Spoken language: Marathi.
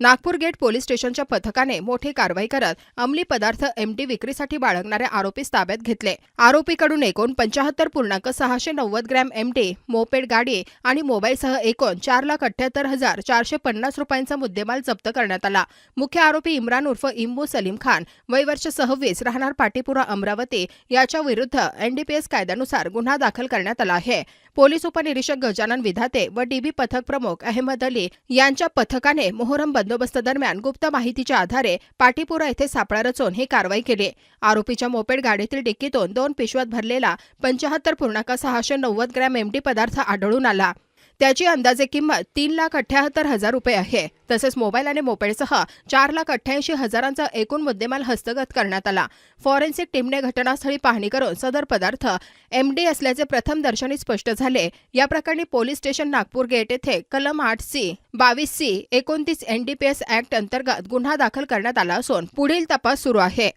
नागपूर गेट पोलीस स्टेशनच्या पथकाने मोठी कारवाई करत अंमली पदार्थ एमडी विक्रीसाठी बाळगणाऱ्या आरोपीस ताब्यात घेतले. आरोपीकडून एकूण पंचाहत्तर पूर्णांक सहाशे नव्वद ग्रॅम एमडी मोपेड गाडी आणि मोबाईलसह एकूण चार लाख अठ्ठ्याहत्तर हजार चारशे पन्नास रुपयांचा मुद्देमाल जप्त करण्यात आला. मुख्य आरोपी इम्रान उर्फ इम्बू सलीम खान वयवर्ष सहावीस राहणार पाटीपुरा अमरावती याच्या विरुद्ध एनडीपीएस कायद्यानुसार गुन्हा दाखल करण्यात आला आहे. पोलीस उपनिरीक्षक गजानन विधाते व डीबी पथक प्रमुख अहमद अली यांच्या पथकाने मोहरम बंदोबस्त दरम्यान गुप्त माहितीच्या आधारे पाटीपुरा येथे सापळा रचून ही कारवाई केली. आरोपीच्या मोपेड गाडीतील डिक्कीतून दोन पिशव्यात भरलेला पंचाहत्तर पूर्णांक सहाशे नव्वद ग्रॅम एमडी पदार्थ आढळून आला. त्याची अंदाजे किंमत तीन लाख अठ्याहत्तर हजार रुपये आहे. तसेच मोबाईल आणि मोपेडसह चार लाख अठ्ठ्याऐंशी हजारांचा एकूण मुद्देमाल हस्तगत करण्यात आला. फॉरेन्सिक टीमने घटनास्थळी पाहणी करून सदर पदार्थ एमडी असल्याचे प्रथम दर्शनी स्पष्ट झाले. या प्रकरणी पोलीस स्टेशन नागपूर गेट येथे कलम आठ सी बावीस सी एकोणतीस एनडीपीएस ऍक्ट अंतर्गत गुन्हा दाखल करण्यात आला असून पुढील तपास सुरू आहे.